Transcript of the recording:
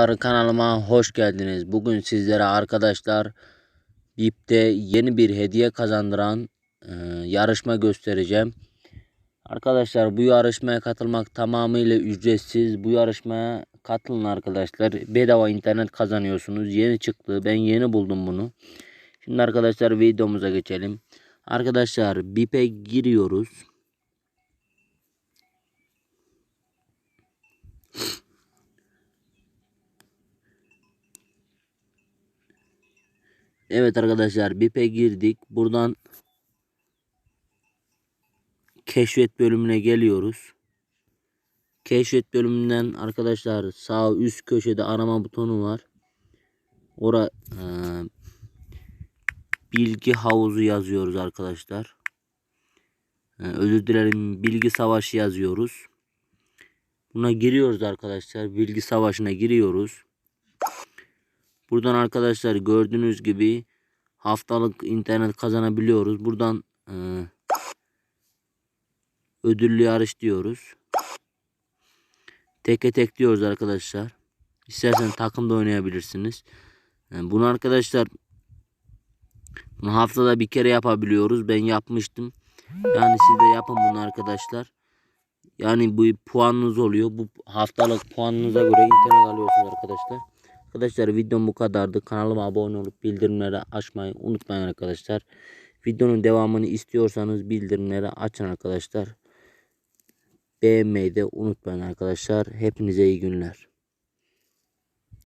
Kanalıma hoş geldiniz. Bugün sizlere arkadaşlar BİP'te yeni bir hediye kazandıran e, yarışma göstereceğim. Arkadaşlar bu yarışmaya katılmak tamamıyla ücretsiz. Bu yarışmaya katılın arkadaşlar. Bedava internet kazanıyorsunuz. Yeni çıktı. Ben yeni buldum bunu. Şimdi arkadaşlar videomuza geçelim. Arkadaşlar BİP'e giriyoruz. Evet arkadaşlar BİP'e girdik. Buradan keşfet bölümüne geliyoruz. Keşfet bölümünden arkadaşlar sağ üst köşede arama butonu var. Ora e, bilgi havuzu yazıyoruz arkadaşlar. E, özür dilerim bilgi savaşı yazıyoruz. Buna giriyoruz arkadaşlar. Bilgi savaşına giriyoruz. Buradan arkadaşlar gördüğünüz gibi haftalık internet kazanabiliyoruz. Buradan e, ödüllü yarış diyoruz. Teke tek diyoruz arkadaşlar. İstersen takımda oynayabilirsiniz. Yani bunu arkadaşlar bunu haftada bir kere yapabiliyoruz. Ben yapmıştım. Yani siz de yapın bunu arkadaşlar. Yani bu puanınız oluyor. Bu haftalık puanınıza göre internet alıyorsunuz arkadaşlar. Arkadaşlar videom bu kadardı. Kanalıma abone olup bildirimleri açmayı unutmayın arkadaşlar. Videonun devamını istiyorsanız bildirimleri açın arkadaşlar. Beğenmeyi de unutmayın arkadaşlar. Hepinize iyi günler.